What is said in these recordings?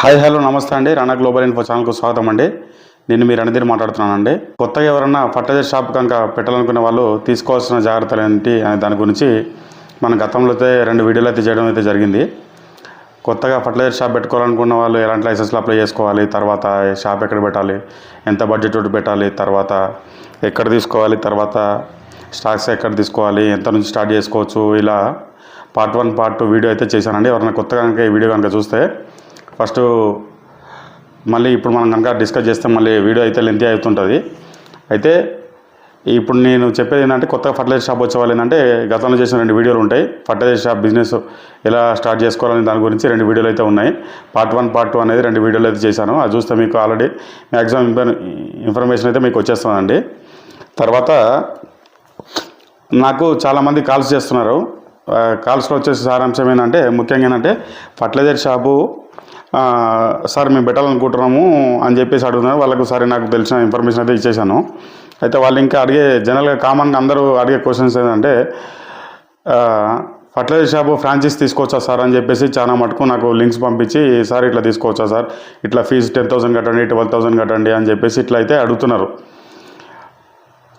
Hi hello నమస్తే అండి. Rana global info ఛానల్కు స్వాగతం అండి నేను మీరు అనిదిని మాట్లాడుతున్నానండి. కొత్తగా ఎవరన్నా ఫర్టిలైజర్ షాప్ కనుక పెట్టాలనుకునే వాళ్ళు తీసుకోవాల్సిన జాగ్రత్తలు ఏంటి అనే దాని గురించి మన గతంలో అయితే రెండు వీడియోలు అయితే చేయడం అయితే జరిగింది. కొత్తగా ఫర్టిలైజర్ షాప్ పెట్టుకోవాలనుకున్న వాళ్ళు ఎలాంటి లైసెన్స్లు అప్లై చేసుకోవాలి తర్వాత షాప్ ఎక్కడ పెట్టాలి ఎంత బడ్జెట్ ఒకటి పెట్టాలి తర్వాత ఎక్కడ తీసుకోవాలి తర్వాత స్టాక్స్ ఎక్కడ తీసుకోవాలి ఎంత నుంచి స్టార్ట్ చేసుకోవచ్చు ఇలా part one part two video అయితే చేశానండి. ఎవరైనా కొత్తగా కనుక ఈ వీడియో కనుక చూస్తే ఫస్ట్ మళ్ళీ ఇప్పుడు మనం కనుక డిస్కస్ చేస్తే మళ్ళీ వీడియో అయితే లెంతీ అవుతుంటుంది. అయితే ఇప్పుడు నేను చెప్పేది ఏంటంటే కొత్తగా ఫర్టిలైజర్ షాప్ వచ్చే వాళ్ళు ఏంటంటే గతంలో చేసిన రెండు వీడియోలు ఉంటాయి. ఫర్టిలైజర్ షాప్ బిజినెస్ ఎలా స్టార్ట్ చేసుకోవాలని దాని గురించి రెండు వీడియోలు అయితే ఉన్నాయి. పార్ట్ వన్ పార్ట్ టూ అనేది రెండు వీడియోలు అయితే చేశాను. అది చూస్తే మీకు ఆల్రెడీ మ్యాక్సిమం ఇన్ఫర్మేషన్ అయితే మీకు వచ్చేస్తుందండి. తర్వాత నాకు చాలామంది కాల్స్ చేస్తున్నారు. కాల్స్లో వచ్చేసి సారాంశం ఏంటంటే ముఖ్యంగా ఏంటంటే ఫర్టిలైజర్ షాపు సార్ మేము పెట్టాలనుకుంటున్నాము అని చెప్పేసి అడుగుతున్నారు. వాళ్ళకు సరే నాకు తెలిసిన ఇన్ఫర్మేషన్ అయితే ఇచ్చేసాను అయితే వాళ్ళు ఇంకా అడిగే జనరల్గా కామన్గా అందరూ అడిగే క్వశ్చన్స్ ఏంటంటే ఫర్టిలైజర్ షాపు ఫ్రాంచైజ్ తీసుకోవచ్చా సార్? అని చెప్పేసి చాలా మటుకు నాకు లింక్స్ పంపించి సార్ ఇట్లా తీసుకోవచ్చా సార్? ఇట్లా ఫీజు టెన్ థౌసండ్ కట్టండి ట్వెల్వ్ థౌసండ్ కట్టండి అని చెప్పేసి ఇట్లా అయితే అడుగుతున్నారు.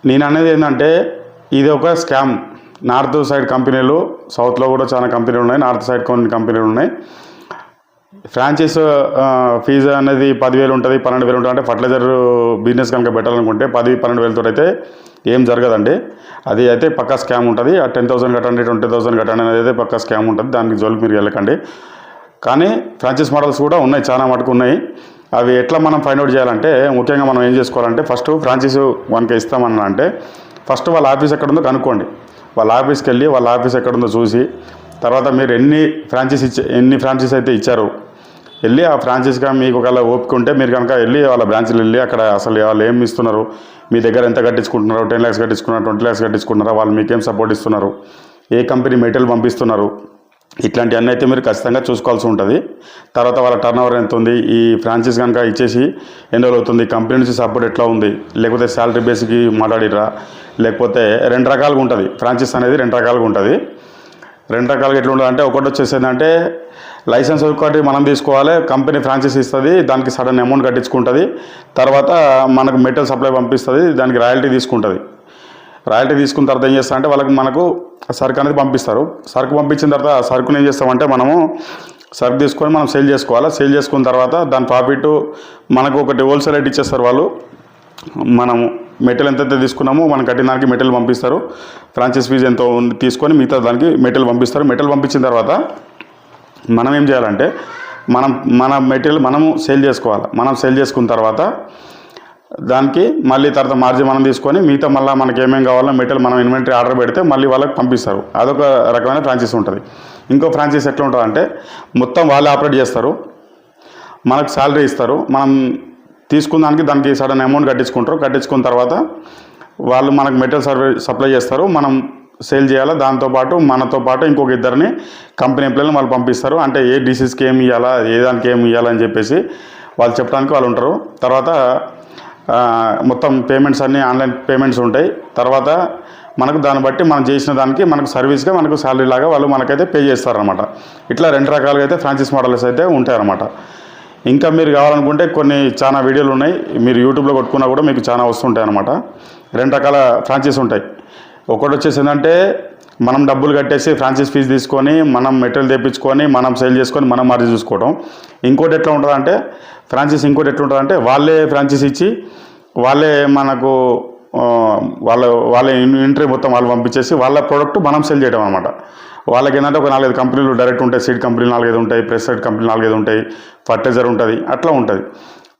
నేను అనేది ఏంటంటే ఇది ఒక స్కామ్. నార్త్ సైడ్ కంపెనీలు సౌత్లో కూడా చాలా కంపెనీలు ఉన్నాయి నార్త్ సైడ్ కొన్ని కంపెనీలు ఉన్నాయి. ఫ్రాంచైజ్ ఫీజు అనేది పదివేలు ఉంటుంది పన్నెండు వేలు ఉంటుంది. అంటే ఫర్టిలైజర్ బిజినెస్ కనుక పెట్టాలనుకుంటే పది పన్నెండు వేలతో అయితే ఏం జరగదండి. అది అయితే పక్కా స్కామ్ ఉంటుంది. ఆ టెన్ థౌసండ్ కట్టండి ట్వంటీ థౌసండ్ కట్టండి అనేది అయితే పక్కా స్కామ్ ఉంటుంది. దానికి జోలికి మీరు వెళ్ళకండి. కానీ ఫ్రాంచైజ్ మోడల్స్ కూడా ఉన్నాయి చాలా మటుకు ఉన్నాయి. అవి ఎట్లా మనం ఫైండ్ అవుట్ చేయాలంటే ముఖ్యంగా మనం ఏం చేసుకోవాలంటే ఫస్ట్ ఫ్రాంచైజ్ మనకి ఇస్తామన్నా అంటే ఫస్ట్ వాళ్ళ ఆఫీస్ ఎక్కడుందో కనుక్కోండి. వాళ్ళ ఆఫీస్కి వెళ్ళి వాళ్ళ ఆఫీస్ ఎక్కడుందో చూసి తర్వాత మీరు ఎన్ని ఫ్రాంచైజ్ ఇచ్చే ఎన్ని ఫ్రాంచైజ్ అయితే ఇచ్చారు వెళ్ళి ఆ ఫ్రాంచైజ్గా మీకు ఒకవేళ ఓపిక ఉంటే మీరు కనుక వెళ్ళి వాళ్ళ బ్రాంచ్లు వెళ్ళి అక్కడ అసలు వాళ్ళు ఏం ఇస్తున్నారు? మీ దగ్గర ఎంత కట్టించుకుంటున్నారు? టెన్ ల్యాక్స్ కట్టించుకున్నారు? ట్వంటీ ల్యాక్స్ కట్టించుకున్నారా? వాళ్ళు మీకేం సపోర్ట్ ఇస్తున్నారు? ఏ కంపెనీ మెటీరియల్ పంపిస్తున్నారు? ఇట్లాంటివన్నీ అయితే మీరు ఖచ్చితంగా చూసుకోవాల్సి ఉంటుంది. తర్వాత వాళ్ళ టర్న్ ఓవర్ ఎంత ఉంది? ఈ ఫ్రాంచైజ్ కనుక ఇచ్చేసి ఎన్ని రోజులు అవుతుంది? కంపెనీ నుంచి సపోర్ట్ ఎట్లా ఉంది? లేకపోతే శాలరీ బేస్కి మాట్లాడిరా లేకపోతే రెండు రకాలుగా ఉంటుంది. ఫ్రాంచైజ్ అనేది రెండు రకాలుగా ఉంటుంది. రెండు రకాలుగా ఎట్లా ఉండాలంటే ఒకటి వచ్చేసి ఏంటంటే లైసెన్స్ ఒకటి మనం తీసుకోవాలి కంపెనీ ఫ్రాంచైజ్ ఇస్తుంది దానికి సడన్ అమౌంట్ కట్టించుకుంటుంది తర్వాత మనకు మెటీరియల్ సప్లై పంపిస్తుంది దానికి రాయల్టీ తీసుకుంటుంది. రాయల్టీ తీసుకున్న తర్వాత ఏం చేస్తా అంటే వాళ్ళకి మనకు సరుకు అనేది పంపిస్తారు. సరుకు పంపించిన తర్వాత సరుకుని ఏం చేస్తామంటే మనము సరుకు తీసుకొని మనం సేల్ చేసుకోవాలి. సేల్ చేసుకున్న తర్వాత దాని ప్రాఫిట్ మనకు ఒకటి హోల్సేల్ రేట్ ఇచ్చేస్తారు వాళ్ళు. మనము మెటీరియల్ ఎంతైతే తీసుకున్నామో మనం కట్టిన దానికి మెటీరియల్ పంపిస్తారు. ఫ్రాంచైజ్ ఫీజు ఎంతో ఉంది తీసుకొని మిగతా దానికి మెటీరియల్ పంపిస్తారు. మెటీరియల్ పంపించిన తర్వాత మనం ఏం చేయాలంటే మనం మన మెటీరియల్ మనము సేల్ చేసుకోవాలి. మనం సేల్ చేసుకున్న తర్వాత దానికి మళ్ళీ తర్వాత మార్జిన్ మనం తీసుకొని మిగతా మళ్ళీ మనకి ఏమేమి కావాలో మెటీరియల్ మనం ఇన్వెంటరీ ఆర్డర్ పెడితే మళ్ళీ వాళ్ళకి పంపిస్తారు. అదొక రకమైన ఫ్రాంచైజ్ ఉంటుంది. ఇంకో ఫ్రాంచైజ్ ఎట్లా ఉంటుంది అంటే మొత్తం వాళ్ళే ఆపరేట్ చేస్తారు. మనకు శాలరీ ఇస్తారు. మనం తీసుకున్న దానికి దానికి సడన్ అమౌంట్ కట్టించుకుంటారు. కట్టించుకున్న తర్వాత వాళ్ళు మనకు మెటీరియల్ సర్వే సప్లై చేస్తారు. మనం సేల్ చేయాలా? దాంతోపాటు మనతో పాటు ఇంకొక ఇద్దరిని కంపెనీ ఎంప్లాయీలు వాళ్ళు పంపిస్తారు. అంటే ఏ డిసీజ్కి ఏమి ఇవ్వాలా ఏ దానికి ఏమి ఇవ్వాలని చెప్పేసి వాళ్ళు చెప్పడానికి వాళ్ళు ఉంటారు. తర్వాత మొత్తం పేమెంట్స్ అన్నీ ఆన్లైన్ పేమెంట్స్ ఉంటాయి. తర్వాత మనకు దాన్ని బట్టి మనం చేసిన దానికి మనకు సర్వీస్గా మనకు శాలరీ లాగా వాళ్ళు మనకైతే పే చేస్తారనమాట ఇట్లా రెండు రకాలుగా అయితే ఫ్రాంచైజ్ మోడల్స్ అయితే ఉంటాయన్నమాట. ఇంకా మీరు కావాలనుకుంటే కొన్ని చాలా వీడియోలు ఉన్నాయి. మీరు యూట్యూబ్లో కొట్టుకున్నా కూడా మీకు చాలా వస్తుంటాయి అనమాట రెండు రకాల ఫ్రాంచైజ్ ఉంటాయి. ఒకటి వచ్చేసి ఏంటంటే మనం డబ్బులు కట్టేసి ఫ్రాన్సిస్ ఫీజు తీసుకొని మనం మెటీరియల్ తెప్పించుకొని మనం సేల్ చేసుకొని మనం మార్జిన్ చూసుకోవడం ఇంకోటి ఎట్లా ఉంటుందంటే ఫ్రాన్సిస్ ఇంకోటి ఎట్లా ఉంటుందంటే వాళ్ళే ఫ్రాన్సిస్ ఇచ్చి వాళ్ళే మనకు వాళ్ళ వాళ్ళ ఇంటర్వ్యూ మొత్తం వాళ్ళు పంపించేసి వాళ్ళ ప్రోడక్ట్ మనం సెల్ చేయడం అనమాట వాళ్ళకి ఏంటంటే ఒక నాలుగైదు కంపెనీలు డైరెక్ట్ ఉంటాయి సీడ్ కంపెనీలు నాలుగైదు ఉంటాయి ప్రెస్ సైడ్ కంపెనీ నాలుగైదు ఉంటాయి ఫర్టిలైజర్ ఉంటుంది అట్లా ఉంటుంది.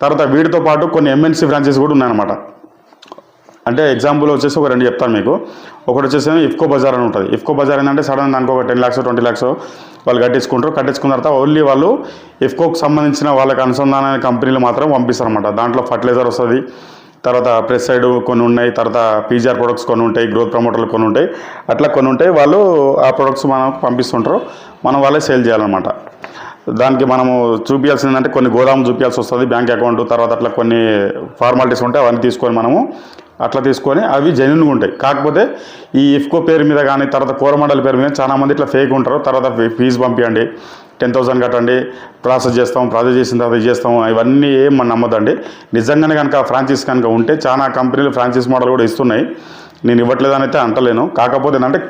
తర్వాత వీటితో పాటు కొన్ని ఎంఎన్సీ ఫ్రాంచైజ్ కూడా ఉన్నాయన్నమాట. అంటే ఎగ్జాంపుల్ వచ్చేసి ఒక రెండు చెప్తాను మీకు. ఒకటి వచ్చేసి ఇఫ్కో బజార్ అని ఉంటుంది. ఇఫ్కో బజార్ ఏంటంటే సడన్ దానికి ఒక టెన్ ల్యాక్స్ ట్వంటీ ల్యాక్స్ వాళ్ళు కట్టించుకుంటారు. కట్టించుకున్న తర్వాత ఓన్లీ వాళ్ళు ఇఫ్కోకి సంబంధించిన వాళ్ళకి అనుసంధానమైన కంపెనీలు మాత్రం పంపిస్తారన్నమాట. దాంట్లో ఫర్టిలైజర్ వస్తుంది. తర్వాత ప్రెస్ సైడ్ కొన్ని ఉన్నాయి. తర్వాత పీజీఆర్ ప్రొడక్ట్స్ కొన్ని ఉంటాయి. గ్రోత్ ప్రమోటర్లు కొన్ని ఉంటాయి. అట్లా కొన్ని ఉంటాయి. వాళ్ళు ఆ ప్రొడక్ట్స్ మనకు పంపిస్తుంటారు. మనం వాళ్ళే సేల్ చేయాలన్నమాట. దానికి మనము చూపించాల్సింది అంటే కొన్ని గోదాము చూపించాల్సి వస్తుంది. బ్యాంక్ అకౌంట్ తర్వాత అట్లా కొన్ని ఫార్మాలిటీస్ ఉంటాయి అవన్నీ తీసుకొని మనము అట్లా తీసుకొని అవి జెన్యున్గా ఉంటాయి. కాకపోతే ఈ ఇఫ్కో పేరు మీద కానీ తర్వాత కోరమండలి పేరు మీద చాలామంది ఇట్లా ఫేక్ ఉంటారు. తర్వాత ఫీజు పంపించండి టెన్ థౌసండ్ కట్టండి ప్రాసెస్ చేస్తాం ప్రాసెస్ చేసిన తర్వాత ఇది చేస్తాం ఇవన్నీ ఏం మనం నమ్మదండి నిజంగానే కనుక ఫ్రాంచైజ్ కనుక ఉంటే చాలా కంపెనీలు ఫ్రాంచైజ్ మోడల్ కూడా ఇస్తున్నాయి. నేను ఇవ్వట్లేదని అయితే అంటలేను. కాకపోతే ఏంటంటే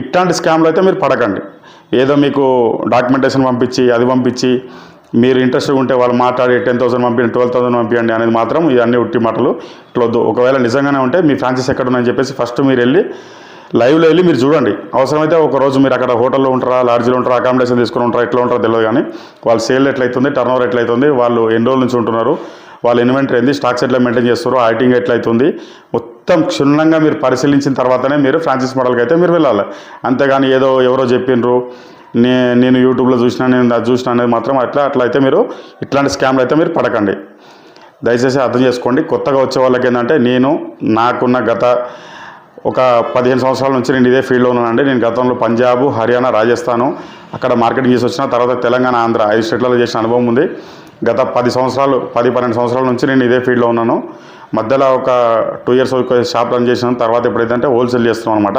ఇట్లాంటి స్కామ్లు అయితే మీరు పడకండి. ఏదో మీకు డాక్యుమెంటేషన్ పంపించి అది పంపించి మీరు ఇంట్రెస్ట్ ఉంటే వాళ్ళు మాట్లాడి టెన్ థౌసండ్ పంపించండి ట్వెల్వ్ థౌసండ్ పంపించండి అనేది మాత్రం ఇవన్నీ ఉట్టి మాటలు ఇట్లా వద్దు. ఒకవేళ నిజంగానే ఉంటే మీ ఫ్రాంచైస్ ఎక్కడ ఉన్నాయని చెప్పేసి ఫస్ట్ మీరు వెళ్ళి లైవ్లో వెళ్ళి మీరు చూడండి. అవసరమైతే ఒక రోజు మీరు అక్కడ హోటల్లో ఉంటారా లాడ్జ్లో ఉంటారా అకామిడేషన్ తీసుకుని ఉంటారా ఎట్లా ఉంటారో తెలియదు కానీ వాళ్ళ సేల్ ఎట్లయితుంది టర్న్ ఓవర్ ఎట్లయితుంది వాళ్ళు ఎన్ని రోజుల నుంచి ఉంటున్నారు వాళ్ళ ఇన్వెంటరీ ఏంది స్టాక్స్ ఎట్లా మెయింటైన్ చేస్తారు ఐటింగ్ ఎట్లయితుంది మొత్తం క్షుణ్ణంగా మీరు పరిశీలించిన తర్వాతనే మీరు ఫ్రాన్సిస్ మోడల్కి అయితే మీరు వెళ్ళాలి. అంతేగాని ఏదో ఎవరో చెప్పిండ్రు నే నేను యూట్యూబ్లో చూసినా నేను అది చూసినా అనేది మాత్రం అట్లా అట్లా అయితే మీరు ఇట్లాంటి స్కామ్లు అయితే మీరు పడకండి. దయచేసి అర్థం చేసుకోండి. కొత్తగా వచ్చే వాళ్ళకి ఏంటంటే నేను నాకున్న గత ఒక పదిహేను సంవత్సరాల నుంచి నేను ఇదే ఫీల్డ్లో ఉన్నానండి. నేను గతంలో పంజాబ్ హర్యానా రాజస్థాను అక్కడ మార్కెటింగ్ చేసి వచ్చిన తర్వాత తెలంగాణ ఆంధ్ర ఐదు స్టేట్లలో చేసిన అనుభవం ఉంది. గత పది సంవత్సరాలు పది పన్నెండు సంవత్సరాల నుంచి నేను ఇదే ఫీల్డ్లో ఉన్నాను. మధ్యలో ఒక టూ ఇయర్స్ ఒక షాప్ రన్ చేసిన తర్వాత ఎప్పుడైతే హోల్సేల్ చేస్తున్నాం అనమాట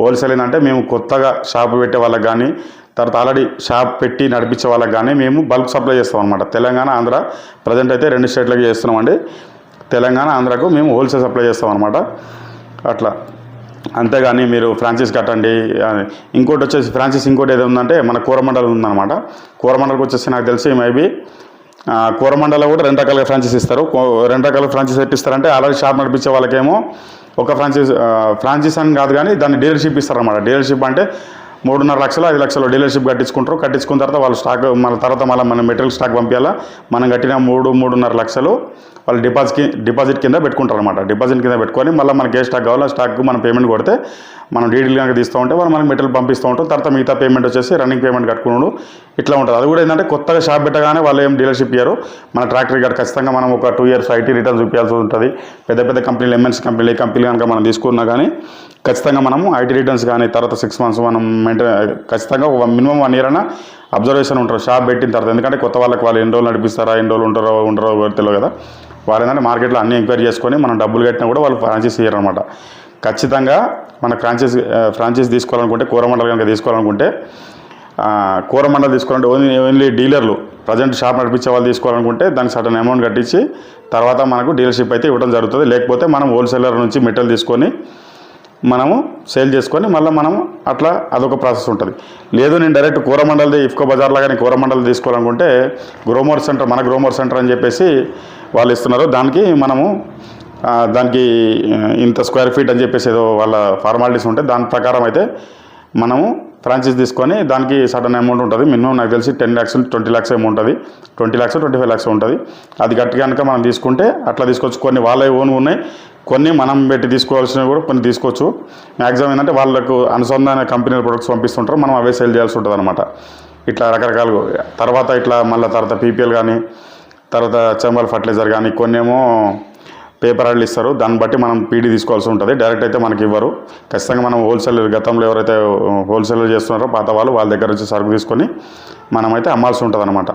హోల్సేల్ ఏంటంటే మేము కొత్తగా షాప్ పెట్టే వాళ్ళకి కానీ తర్వాత ఆల్రెడీ షాప్ పెట్టి నడిపించే వాళ్ళకి కానీ మేము బల్క్ సప్లై చేస్తాం అనమాట తెలంగాణ ఆంధ్ర ప్రజెంట్ అయితే రెండు స్టేట్లకి చేస్తున్నామండి. తెలంగాణ ఆంధ్రకు మేము హోల్సేల్ సప్లై చేస్తాం అనమాట అట్లా. అంతేగాని మీరు ఫ్రాన్సిస్ కట్టండి ఇంకోటి వచ్చేసి ఫ్రాన్సిస్ ఇంకోటి ఏదో ఉందంటే మన కూరమండలం ఉందన్నమాట. కూరమండలకు వచ్చేసి నాకు తెలిసి మేబీ కూరమండలో కూడా రెండు రకాలుగా ఫ్రాంచైజ్ ఇస్తారు. రెండు రకాల ఫ్రాంచైజ్ ఎట్టి ఇస్తారంటే ఆల్రెడీ షాప్ నడిపించే వాళ్ళకేమో ఒక ఫ్రాంచైజ్ ఫ్రాంచైజ్ అని కాదు కానీ దాన్ని డీలర్షిప్ ఇస్తారన్నమాట. డీలర్షిప్ అంటే మూడున్నర లక్షలు ఐదు లక్షలు డీలర్షిప్ కట్టించుకుంటారు. కట్టించుకున్న తర్వాత వాళ్ళు స్టాక్ మన తర్వాత మళ్ళీ మన మెటీరియల్ స్టాక్ పంపించాలా? మనం కట్టిన మూడు మూడున్నర లక్షలు వాళ్ళు డిపాజిట్కి డిపాజిట్ కింద పెట్టుకుంటారు అనమాట డిపాజిట్ కింద పెట్టుకొని మళ్ళీ మనకి ఏ స్టాక్ కావాలో స్టాక్ మనం పేమెంట్ కొడితే మనం డీడీలు కనుక తీస్తూ ఉంటే వాళ్ళు మనకి మెటీరియల్ పంపిస్తూ ఉంటాం తర్వాత మిగతా పేమెంట్ వచ్చేసి రన్నింగ్ పేమెంట్ కట్టుకున్నాడు. ఇట్లా ఉంటుంది. అది కూడా ఏంటంటే కొత్తగా షాప్ పెట్టగానే వాళ్ళు ఏం డీలర్షిప్ ఇయ్యారు. మన ట్రాక్టర్ గారు ఖచ్చితంగా మనం ఒక టూ ఇయర్స్ ఐటీ రిటర్న్ చూపించాల్సి ఉంటుంది. పెద్ద పెద్ద కంపెనీలు ఎంఎన్సీ కంపెనీలు ఏ కంపెనీలు కనుక మనం తీసుకున్నా కానీ ఖచ్చితంగా మనము ఐటీ రిటర్న్స్ కానీ తర్వాత సిక్స్ మంత్స్ మనం మెయింటైన్ ఖచ్చితంగా ఒక మినిమం వన్ ఇయర్ అయినా అబ్జర్వేషన్ ఉంటారు షాప్ పెట్టిన తర్వాత. ఎందుకంటే కొత్త వాళ్ళకి వాళ్ళు ఎన్ని రోజులు నడిపిస్తారా ఎన్ని రోజులు ఉంటారో ఉండరో తెలియదు కదా. వాళ్ళు ఏంటంటే మార్కెట్లో అన్ని ఎంక్వైరీ చేసుకొని మనం డబ్బులు కట్టినా కూడా వాళ్ళు ఫ్రాంచైజ్ ఇయ్యరు అనమాట ఖచ్చితంగా మన ఫ్రాంచైజ్ ఫ్రాంచైజ్ తీసుకోవాలనుకుంటే కూరమండలు కనుక తీసుకోవాలనుకుంటే కూరమండలు తీసుకోవాలంటే ఓన్లీ ఓన్లీ డీలర్లు. ప్రజెంట్ షాప్ నడిపించే వాళ్ళు తీసుకోవాలనుకుంటే దానికి సటన్ అమౌంట్ కట్టించి తర్వాత మనకు డీలర్షిప్ అయితే ఇవ్వడం జరుగుతుంది. లేకపోతే మనం హోల్సేలర్ నుంచి మెటీరియల్ తీసుకొని మనము సేల్ చేసుకొని మళ్ళీ మనము అట్లా అదొక ప్రాసెస్ ఉంటుంది. లేదు నేను డైరెక్ట్ కూరమండలిది ఇఫ్కో బజార్లో కానీ కూరమండలి తీసుకోవాలనుకుంటే గ్రోమోర్ సెంటర్ మన గ్రోమోర్ సెంటర్ అని చెప్పేసి వాళ్ళు ఇస్తున్నారు. దానికి మనము దానికి ఇంత స్క్వేర్ ఫీట్ అని చెప్పేసి ఏదో వాళ్ళ ఫార్మాలిటీస్ ఉంటాయి దాని ప్రకారం అయితే మనము ఫ్రాంచైజ్ తీసుకొని దానికి సడన్ అమౌంట్ ఉంటుంది. మినిమం నాకు తెలిసి టెన్ ల్యాక్స్ ట్వంటీ ల్యాక్స్ ఏమో ఉంటుంది. Twenty lakhs twenty five lakhs ఉంటుంది. అది గట్టి కనుక మనం తీసుకుంటే అట్లా తీసుకోవచ్చు కొన్ని వాళ్ళ ఓన్ ఉన్నాయి. కొన్ని మనం పెట్టి తీసుకోవాల్సినవి కూడా కొన్ని తీసుకోవచ్చు. మ్యాక్సిమం ఏంటంటే వాళ్ళకు అనుసంధాన కంపెనీల ప్రొడక్ట్స్ పంపిస్తుంటారు. మనం అవే సేల్ చేయాల్సి ఉంటుంది అనమాట ఇట్లా రకరకాలు తర్వాత ఇట్లా మళ్ళీ తర్వాత పీపీఎల్ కానీ తర్వాత చంబల్ ఫర్టిలైజర్ కానీ కొన్ని ఏమో పేపర్ ఆర్డర్లు ఇస్తారు. దాన్ని బట్టి మనం పీడీ తీసుకోవాల్సి ఉంటుంది. డైరెక్ట్ అయితే మనకి ఇవ్వరు. ఖచ్చితంగా మనం హోల్సేల్ గతంలో ఎవరైతే హోల్సేలర్ చేస్తున్నారో పాత వాళ్ళు వాళ్ళ దగ్గర నుంచి సరుకు తీసుకొని మనమైతే అమ్మాల్సి ఉంటుంది అనమాట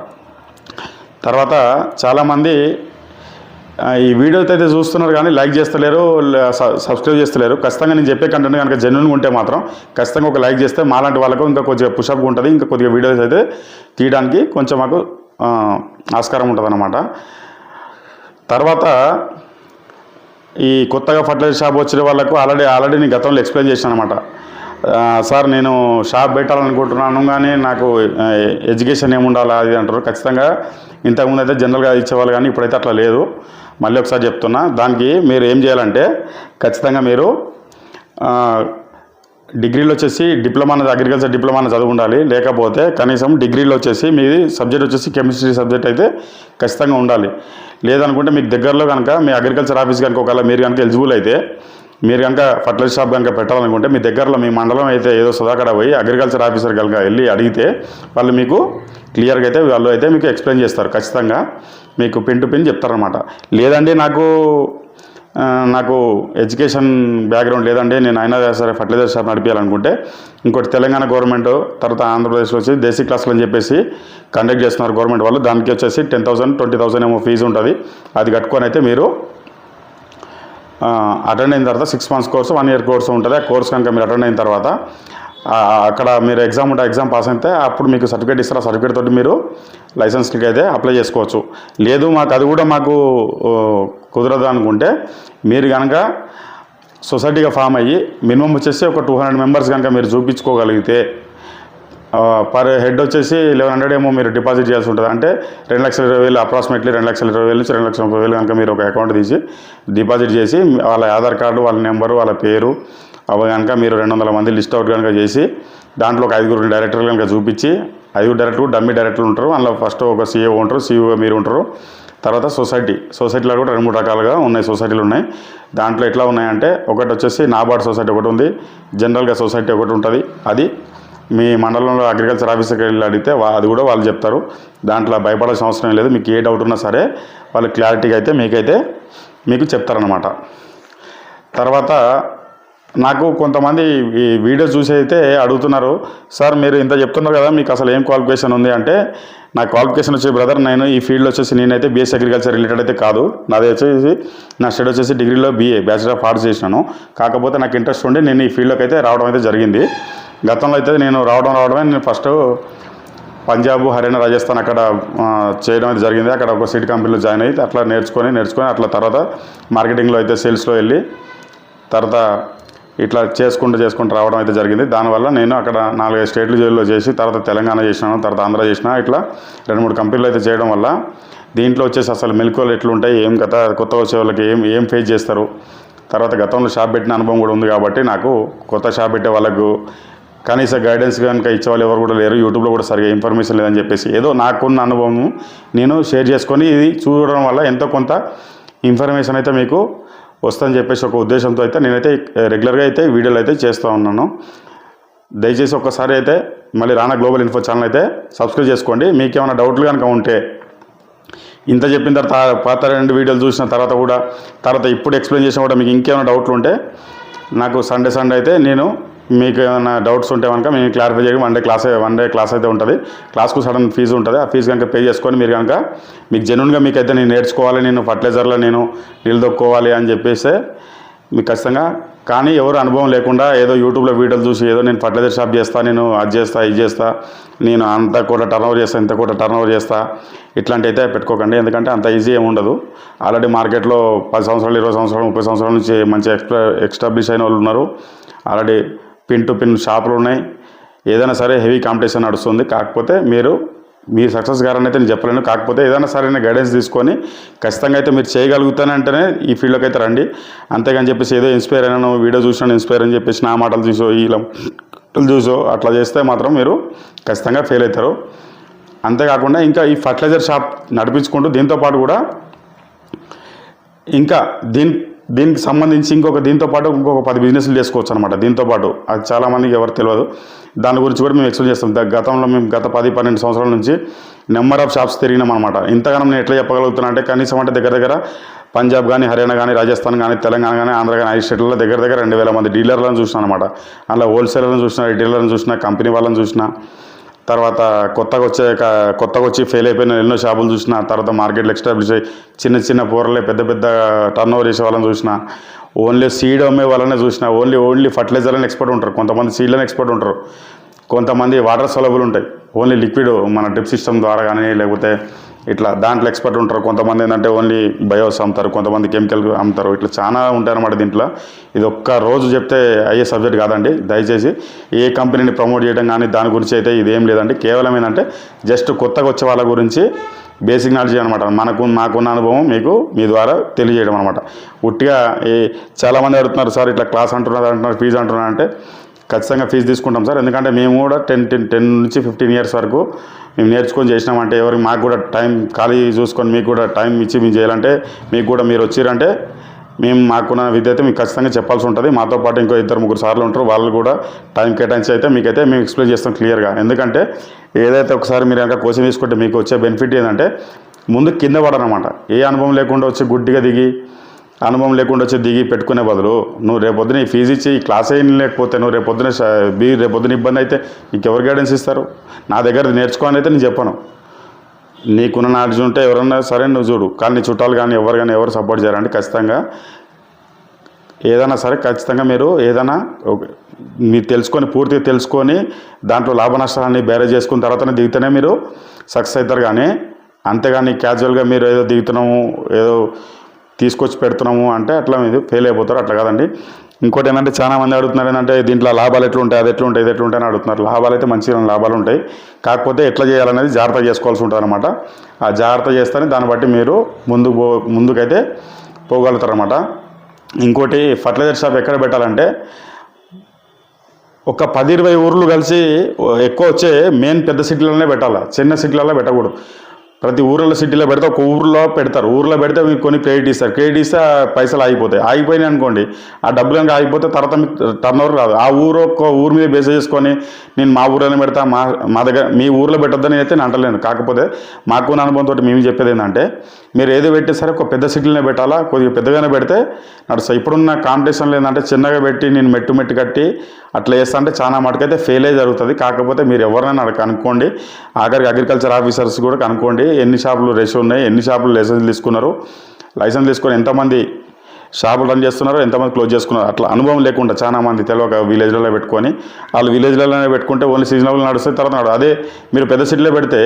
తర్వాత చాలామంది ఈ వీడియోతో అయితే చూస్తున్నారు కానీ లైక్ చేస్తలేరు సబ్స్క్రైబ్ చేస్తలేరు. ఖచ్చితంగా నేను చెప్పే కంటెంట్ కనుక జెన్యున్గా ఉంటే మాత్రం ఖచ్చితంగా ఒక లైక్ చేస్తే మాలాంటి వాళ్ళకు ఇంకా కొద్దిగా పుషప్గా ఉంటుంది ఇంకా కొద్దిగా వీడియోస్ అయితే తీయడానికి కొంచెం మాకు ఆస్కారం ఉంటుంది తర్వాత ఈ కొత్తగా ఫర్టిలైజర్ షాప్ వచ్చిన వాళ్ళకు ఆల్రెడీ ఆల్రెడీ నేను గతంలో ఎక్స్ప్లెయిన్ చేశాను అనమాట సార్ నేను షాప్ పెట్టాలనుకుంటున్నాను కానీ నాకు ఎడ్యుకేషన్ ఏముండాలా అది అంటారు. ఖచ్చితంగా ఇంతకుముందు అయితే జనరల్గా ఇచ్చేవాళ్ళు కానీ ఇప్పుడైతే అట్లా లేదు. మళ్ళీ ఒకసారి చెప్తున్నా. దానికి మీరు ఏం చేయాలంటే ఖచ్చితంగా మీరు డిగ్రీలో వచ్చేసి డిప్లొమా అనేది అగ్రికల్చర్ డిప్లొమా అనేది చదువు ఉండాలి. లేకపోతే కనీసం డిగ్రీలో వచ్చేసి మీది సబ్జెక్ట్ వచ్చేసి కెమిస్ట్రీ సబ్జెక్ట్ అయితే ఖచ్చితంగా ఉండాలి. లేదనుకుంటే మీకు దగ్గరలో కనుక మీ అగ్రికల్చర్ ఆఫీస్ కనుక ఒకవేళ మీరు కనుక ఎలిజిబుల్ అయితే మీరు కనుక ఫర్టిలైజర్ షాప్ కనుక పెట్టాలనుకుంటే మీ దగ్గరలో మీ మండలం అయితే ఏదో సుధాకడ పోయి అగ్రికల్చర్ ఆఫీసర్ కనుక వెళ్ళి అడిగితే వాళ్ళు మీకు క్లియర్గా అయితే వాళ్ళు అయితే మీకు ఎక్స్ప్లెయిన్ చేస్తారు. ఖచ్చితంగా మీకు పిన్ టు పిన్ చెప్తారనమాట లేదండి నాకు నాకు ఎడ్యుకేషన్ బ్యాక్గ్రౌండ్ లేదండి. నేను అయినా సరే ఫర్టిలైజర్ షాప్ నడిపించాలనుకుంటే ఇంకోటి తెలంగాణ గవర్నమెంట్ తర్వాత ఆంధ్రప్రదేశ్లో వచ్చి దేశీ క్లాసులు అని చెప్పేసి కండక్ట్ చేస్తున్నారు గవర్నమెంట్ వాళ్ళు. దానికి వచ్చేసి టెన్ థౌసండ్ ట్వంటీ థౌసండ్ ఏమో ఫీజు ఉంటుంది. అది కట్టుకొని అయితే మీరు అటెండ్ అయిన తర్వాత six months course one year course ఉంటుంది. ఆ కోర్స్ కనుక మీరు అటెండ్ అయిన తర్వాత అక్కడ మీరు ఎగ్జామ్ ఉంటే ఎగ్జామ్ పాస్ అయితే అప్పుడు మీకు సర్టిఫికేట్ ఇస్తారు. ఆ సర్టిఫికేట్ తోటి మీరు లైసెన్స్కి అయితే అప్లై చేసుకోవచ్చు. లేదు మాకు అది కూడా మాకు కుదరదు అనుకుంటే మీరు కనుక సొసైటీగా ఫామ్ అయ్యి మినిమం వచ్చేసి ఒక టూ హండ్రెడ్ మెంబర్స్ కనుక మీరు చూపించుకోగలిగితే పర్ హెడ్ వచ్చేసి లెవెన్ హండ్రెడ్ ఏమో మీరు డిపాజిట్ చేయాల్సి ఉంటుంది. అంటే రెండు లక్షల ఇరవై వేలు అప్రాక్సిమేట్లీ రెండు లక్షల ఇరవై వేలు నుంచి రెండు లక్షల ముప్పై వేలు కనుక మీరు ఒక అకౌంట్ తీసి డిపాజిట్ చేసి వాళ్ళ ఆధార్ కార్డు వాళ్ళ నెంబరు వాళ్ళ పేరు అవి కనుక మీరు రెండు వందల మంది లిస్ట్ అవుట్ కనుక చేసి దాంట్లో ఒక ఐదుగురు డైరెక్టర్లు కనుక చూపించి ఐదుగురు డైరెక్టర్ డమ్మీ డైరెక్టర్లు ఉంటారు. అందులో ఫస్ట్ ఒక సీఈఓ ఉంటారు సీఈఓ మీరు ఉంటారు. తర్వాత సొసైటీ సొసైటీలో కూడా రెండు మూడు రకాలుగా ఉన్నాయి సొసైటీలు ఉన్నాయి. దాంట్లో ఎట్లా ఉన్నాయంటే ఒకటి వచ్చేసి నాబార్డ్ సొసైటీ ఒకటి ఉంది జనరల్గా సొసైటీ ఒకటి ఉంటుంది. అది మీ మండలంలో అగ్రికల్చర్ ఆఫీసర్కి వెళ్ళి అడిగితే అది కూడా వాళ్ళు చెప్తారు. దాంట్లో భయపడాల్సిన అవసరం లేదు. మీకు ఏ డౌట్ ఉన్నా సరే వాళ్ళు క్లారిటీగా అయితే మీకైతే మీకు చెప్తారనమాట తర్వాత నాకు కొంతమంది ఈ వీడియో చూసి అయితే అడుగుతున్నారు. సార్ మీరు ఇంత చెప్తున్నారు కదా మీకు అసలు ఏం క్వాలిఫికేషన్ ఉంది? అంటే నా క్వాలిఫికేషన్ వచ్చి బ్రదర్ నేను ఈ ఫీల్డ్లో వచ్చేసి నేనైతే బీఎస్ అగ్రికల్చర్ రిలేటెడ్ అయితే కాదు. నాది వచ్చేసి నా స్టడీ వచ్చేసి డిగ్రీలో బీఏ బ్యాచిలర్ ఆఫ్ ఆర్ట్స్ చేసినాను. కాకపోతే నాకు ఇంట్రెస్ట్ ఉండి నేను ఈ ఫీల్డ్లోకి అయితే రావడం అయితే జరిగింది. గతంలో అయితే నేను రావడం రావడమే నేను ఫస్ట్ పంజాబ్ హర్యానా రాజస్థాన్ అక్కడ చేయడం అయితే జరిగింది. అక్కడ ఒక సీట్ కంపెనీలో జాయిన్ అయ్యి అట్లా నేర్చుకొని నేర్చుకొని అట్లా తర్వాత మార్కెటింగ్లో అయితే సేల్స్లో వెళ్ళి తర్వాత ఇట్లా చేసుకుంటూ చేసుకుంటూ రావడం అయితే జరిగింది. దానివల్ల నేను అక్కడ నాలుగైదు స్టేట్లు జైల్లో చేసి తర్వాత తెలంగాణ చేసినాను తర్వాత ఆంధ్ర చేసిన ఇట్లా రెండు మూడు కంపెనీలు అయితే చేయడం వల్ల దీంట్లో వచ్చేసి అసలు మెలకువలు ఎట్లుంటాయి ఏం కథ కొత్త వచ్చే వాళ్ళకి ఏం ఏం ఫేస్ చేస్తారు? తర్వాత గతంలో షాప్ పెట్టిన అనుభవం కూడా ఉంది కాబట్టి నాకు కొత్త షాప్ పెట్టే వాళ్ళకు కనీస గైడెన్స్ కనుక ఇచ్చేవాళ్ళు ఎవరు కూడా లేరు. యూట్యూబ్లో కూడా సరిగా ఇన్ఫర్మేషన్ లేదని చెప్పేసి ఏదో నాకున్న అనుభవం నేను షేర్ చేసుకొని ఇది చూడడం వల్ల ఎంతో కొంత ఇన్ఫర్మేషన్ అయితే మీకు వస్తుందని చెప్పేసి ఒక ఉద్దేశంతో అయితే నేనైతే రెగ్యులర్గా అయితే వీడియోలు అయితే చేస్తూ ఉన్నాను. దయచేసి ఒక్కసారి అయితే మళ్ళీ రానా గ్లోబల్ ఇన్ఫో ఛానల్ అయితే సబ్స్క్రైబ్ చేసుకోండి. మీకు ఏమైనా డౌట్లు కనుక ఉంటే ఇంత చెప్పిన తర్వాత పాత రెండు వీడియోలు చూసిన తర్వాత కూడా తర్వాత ఇప్పుడు ఎక్స్ప్లెయిన్ చేసిన కూడా మీకు ఇంకేమైనా డౌట్లు ఉంటే నాకు సండే సండే అయితే నేను మీకు ఏమైనా డౌట్స్ ఉంటే కనుక మేము క్లారిఫై చేయడం one day class one day class అయితే ఉంటుంది. క్లాస్కు సడన్ ఫీజు ఉంటుంది. ఆ ఫీజు కనుక పే చేసుకొని మీరు కనుక మీకు జెన్యున్గా మీకైతే నేను నేర్చుకోవాలి నేను ఫర్టిలైజర్లో నేను నిలదొక్కోవాలి అని చెప్పేస్తే మీకు ఖచ్చితంగా కానీ ఎవరు అనుభవం లేకుండా ఏదో యూట్యూబ్లో వీడియోలు చూసి ఏదో నేను ఫర్టిలైజర్ షాప్ చేస్తా నేను అది చేస్తా ఇది చేస్తా నేను అంత కూడా టర్న్ ఓవర్ చేస్తా ఇంత కూడా టర్న్ ఓవర్ చేస్తా ఇట్లాంటి అయితే పెట్టుకోకండి. ఎందుకంటే అంత ఈజీ ఏమి ఉండదు. ఆల్రెడీ మార్కెట్లో పది సంవత్సరాలు ఇరవై సంవత్సరాలు ముప్పై సంవత్సరాల నుంచి మంచి ఎక్స్ప్రా ఎక్స్టాబ్లిష్ అయిన వాళ్ళు ఉన్నారు. ఆల్రెడీ పిన్ టు పిన్ షాపులు ఉన్నాయి. ఏదైనా సరే హెవీ కాంపిటీషన్ నడుస్తుంది. కాకపోతే మీరు మీరు సక్సెస్ గారని నేను చెప్పలేను. కాకపోతే ఏదైనా సరైన గైడెన్స్ తీసుకొని ఖచ్చితంగా అయితే మీరు చేయగలుగుతానంటేనే ఈ ఫీల్డ్లోకి అయితే రండి. అంతేగాని చెప్పేసి ఏదో ఇన్స్పైర్ అయినాను వీడియో చూసినాను ఇన్స్పైర్ అని చెప్పేసి నా మాటలు చూసో ఇలా చూసో అట్లా చేస్తే మాత్రం మీరు ఖచ్చితంగా ఫెయిల్ అవుతారు. అంతేకాకుండా ఇంకా ఈ ఫర్టిలైజర్ షాప్ నడిపించుకుంటూ దీంతో పాటు కూడా ఇంకా దీని దీనికి సంబంధించి ఇంకొక దీంతో పాటు ఇంకొక పది బిజినెస్లు చేసుకోవచ్చు అనమాట దీంతో పాటు అది చాలామందికి ఎవరు తెలియదు. దాని గురించి కూడా మేము ఎక్స్ప్లెయిన్ చేస్తాం. గతంలో మేము గత పది పన్నెండు సంవత్సరాల నుంచి నెంబర్ ఆఫ్ షాప్స్ తిరిగినాం అనమాట ఇంతగానం నేను ఎట్లా చెప్పగలుగుతున్నా అంటే కనీసం అంటే దగ్గర దగ్గర పంజాబ్ కానీ హర్యానా కానీ రాజస్థాన్ కానీ తెలంగాణ కానీ ఆంధ్ర కానీ ఐదు స్టేట్లలో దగ్గర దగ్గర రెండు వేల మంది డీలర్లను చూసిన అనమాట అలా హోల్సేలర్లను చూసిన రిటైలర్లను చూసిన కంపెనీ వాళ్ళని చూసిన తర్వాత కొత్తగా వచ్చే కొత్తగా వచ్చి ఫెయిల్ అయిపోయిన ఎన్నో షాపులు చూసిన తర్వాత మార్కెట్లో ఎస్టాబ్లిష్ అయ్యి చిన్న చిన్న పూరలే పెద్ద పెద్ద టర్న్ ఓవర్ చేసే వాళ్ళని చూసిన ఓన్లీ సీడ్ అమ్మే వాళ్ళనే చూసిన ఓన్లీ ఓన్లీ ఫర్టిలైజర్లను ఎక్స్పర్ట్ ఉంటారు. కొంతమంది సీడ్లను ఎక్స్పర్ట్ ఉంటారు. కొంతమంది వాటర్ సొలబుల్ ఉంటాయి. ఓన్లీ లిక్విడ్ మన డ్రిప్ సిస్టమ్ ద్వారా కానీ లేకపోతే ఇట్లా దాంట్లో ఎక్స్పర్ట్ ఉంటారు. కొంతమంది ఏంటంటే ఓన్లీ బయోస్ అమ్ముతారు కొంతమంది కెమికల్ అమ్ముతారు. ఇట్లా చాలా ఉంటాయి దీంట్లో. ఇది ఒక్క రోజు చెప్తే అయ్యే సబ్జెక్ట్ కాదండి. దయచేసి ఏ కంపెనీని ప్రమోట్ చేయడం కానీ దాని గురించి అయితే ఇదేం లేదండి. కేవలం ఏంటంటే జస్ట్ కొత్తగా వచ్చే వాళ్ళ గురించి బేసిక్ నాలెడ్జ్ అనమాట మనకు నాకున్న అనుభవం మీకు మీ ద్వారా తెలియజేయడం అనమాట ఉట్టిగా ఈ చాలామంది అడుగుతున్నారు సార్ ఇట్లా క్లాస్ అంటున్నారు అంటున్నారు ఫీజు అంటున్నారు అంటే ఖచ్చితంగా ఫీజు తీసుకుంటాం సార్. ఎందుకంటే మేము కూడా టెన్ టెన్ టెన్ నుంచి ఫిఫ్టీన్ ఇయర్స్ వరకు మేము నేర్చుకొని చేసినామంటే ఎవరికి మాకు కూడా టైం ఖాళీ చూసుకొని మీకు కూడా టైం ఇచ్చి మేము చేయాలంటే మీకు కూడా మీరు వచ్చిరంటే మేము మాకున్న విద్య అయితే మీకు ఖచ్చితంగా చెప్పాల్సి ఉంటుంది. మాతో పాటు ఇంకో ఇద్దరు ముగ్గురు సార్లు ఉంటారు. వాళ్ళు కూడా టైం కేటాయించి అయితే మీకైతే మేము ఎక్స్ప్లెయిన్ చేస్తాం క్లియర్గా. ఎందుకంటే ఏదైతే ఒకసారి మీరు కనుక కోచింగ్ తీసుకుంటే మీకు వచ్చే బెనిఫిట్ ఏంటంటే ముందు కింద పడనమాట ఏ అనుభవం లేకుండా వచ్చి గుడ్డిగా దిగి అనుభవం లేకుండా వచ్చి దిగి పెట్టుకునే బదులు నువ్వు రేపొద్దున ఈ ఫీజు ఇచ్చి ఈ క్లాస్ అయిన లేకపోతే నువ్వు రేపొద్దున ష- బీ రేపొద్దున ఇబ్బంది అయితే నీకెవరు గైడెన్స్ ఇస్తారు? నా దగ్గర నేర్చుకోని అయితే నేను చెప్పను. నీకున్న నాలెడ్జ్ ఉంటే ఎవరన్నా సరే నువ్వు చూడు. కానీ నీ చుట్టాలు కానీ ఎవరు కానీ ఎవరు సపోర్ట్ చేయాలంటే ఖచ్చితంగా ఏదైనా సరే ఖచ్చితంగా మీరు ఏదైనా మీరు తెలుసుకొని పూర్తిగా తెలుసుకొని దాంట్లో లాభ నష్టాలన్నీ బేరేజ్ చేసుకున్న తర్వాతనే దిగితేనే మీరు సక్సెస్ అవుతారు కానీ అంతేగాని క్యాజువల్గా మీరు ఏదో దిగుతున్నాము ఏదో తీసుకొచ్చి పెడుతున్నాము అంటే అట్లా మీరు ఫెయిల్ అయిపోతారు. అట్లా కాదండి. ఇంకోటి ఏంటంటే చాలా మంది అడుగుతున్నారు ఏంటంటే దీంట్లో లాభాలు ఎట్లుంటాయి అది ఎట్లా ఉంటాయి ఇది ఎట్లా ఉంటాయి అని అడుగుతున్నారు. లాభాలు అయితే మంచిగా లాభాలు ఉంటాయి. కాకపోతే ఎట్లా చేయాలనేది జాగ్రత్త చేసుకోవాల్సి ఉంటుంది అనమాట ఆ జాగ్రత్త చేస్తేనే దాన్ని బట్టి మీరు ముందుకు పో ముందుకైతే పోగలుగుతారు అనమాట ఇంకోటి ఫర్టిలైజర్ షాప్ ఎక్కడ పెట్టాలంటే ఒక పది ఇరవై ఊర్లు కలిసి ఎక్కువ వచ్చే మెయిన్ పెద్ద సిటీలలోనే పెట్టాలి? చిన్న సిటీలలో పెట్టకూడదు. ప్రతి ఊర్లో సిటీలో పెడితే ఒక ఊర్లో పెడతారు. ఊర్లో పెడితే మీకు కొన్ని క్రెడిట్ ఇస్తారు. క్రెడిట్ ఇస్తే పైసలు ఆగిపోతాయి. ఆగిపోయినాయి అనుకోండి ఆ డబ్బులు కనుక ఆగిపోతే తర్వాత మీకు టర్న్ ఓవర్ రాదు. ఆ ఊరు ఒక్క ఊరి మీద బేస్ చేసుకొని నేను మా ఊర్లోనే పెడతా మా మా దగ్గర మీ ఊర్లో పెట్టొద్దని అయితే నేను అంటలేను. కాకపోతే మాకు ఉన్న అనుభవంతో మేము చెప్పేది ఏంటంటే మీరు ఏది పెట్టే సరే ఒక పెద్ద సిటీలోనే పెట్టాలా? కొద్దిగా పెద్దగానే పెడితే నడుస్తా ఇప్పుడున్న కాంపిటీషన్లో ఏంటంటే చిన్నగా పెట్టి నేను మెట్టు మెట్టు కట్టి అట్లా చేస్తా అంటే చాలా మటుకైతే ఫెయిలే జరుగుతుంది. కాకపోతే మీరు ఎవరినైనా అక్కడ కనుక్కోండి. ఆఖరికి అగ్రికల్చర్ ఆఫీసర్స్ కూడా కనుక్కోండి. ఎన్ని షాపులు రేష్ ఉన్నాయి ఎన్ని షాపులు లైసెన్స్ తీసుకున్నారు. లైసెన్స్ తీసుకొని ఎంతమంది షాపులు రన్ చేస్తున్నారు ఎంతమంది క్లోజ్ చేసుకున్నారు అట్లా అనుభవం లేకుండా చాలా మంది తెలియక విలేజ్లలో పెట్టుకొని వాళ్ళు విలేజ్లలోనే పెట్టుకుంటే ఓన్లీ సీజనబుల్ నడుస్తే తర్వాత నడవదు. అదే మీరు పెద్ద సిటీలో పెడితే